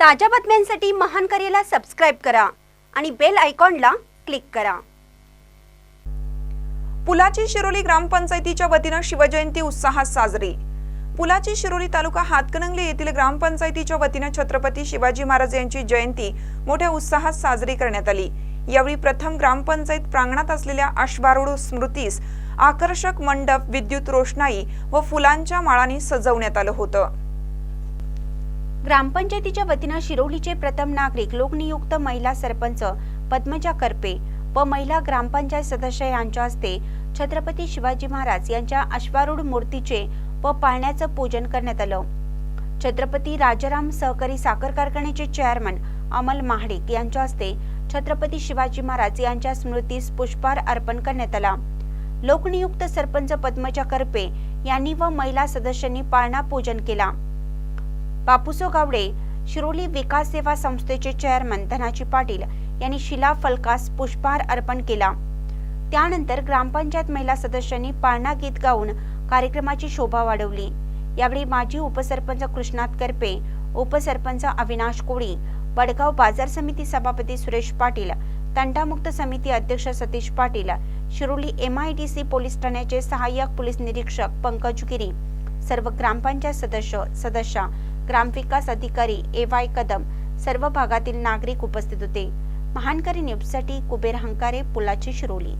ताज्या बातम्यांसाठी महान करेला सबस्क्राईब करा आणि बेल आयकॉनला क्लिक करा. पुलाची शिरोली ग्रामपंचायतीच्या वतीनं शिवजयंती उत्साहात साजरी. पुलाची शिरोली तालुका हातकणंगले येथील ग्रामपंचायतीच्या वतीनं छत्रपती शिवाजी महाराज यांची जयंती मोठ्या उत्साहात साजरी करण्यात आली. यावेळी प्रथम ग्रामपंचायत प्रांगणात असलेल्या अश्वारूढ स्मृतीस आकर्षक मंडप विद्युत रोषणाई व फुलांच्या माळांनी सजवण्यात आलं होतं. ग्रामपंचायतीच्या वतीनं शिरोलीचे प्रथम नागरिक लोकनियुक्त महिला सरपंच पद्मजा करपे व महिला ग्रामपंचायत सदस्य यांच्या हस्ते छत्रपती शिवाजी महाराज यांच्या अश्वारूढ मूर्तीचे व पाळण्याचं पूजन करण्यात आलं. छत्रपती राजाराम सहकारी साखर कारखान्याचे चेअरमन अमल महाडिक यांच्या हस्ते छत्रपती शिवाजी महाराज यांच्या स्मृतीस पुष्पहार अर्पण करण्यात आला. लोकनियुक्त सरपंच पद्मजा करपे यांनी व महिला सदस्यांनी पाळणा पूजन केला. बापूसो गावडे शिरोली विकास सेवा संस्थेचे चेअरमन धनाजी पाटील यांनी शिला फलकास पुष्पहार अर्पण केला. त्यानंतर ग्रामपंचायत महिला सदस्यांनी पाळणा गीत गाऊन कार्यक्रमाची शोभा वाढवली. यावेळी माजी उपसरपंच कृष्णात करपे उपसरपंच अविनाश कोळी वडगाव बाजार समिती सभापती सुरेश पाटील तंटामुक्त समिती अध्यक्ष Satish Patil Shiroli M I D C police ठाण्याचे सहाय्यक पोलीस निरीक्षक पंकज गिरी सर्व ग्रामपंचायत सदस्य सदस्या ग्रामविकास अधिकारी ए वाय कदम सर्व भागातील नागरिक उपस्थित होते. महानकरी न्यूजसाठी कुबेर हंकारे पुलाची शिरोली.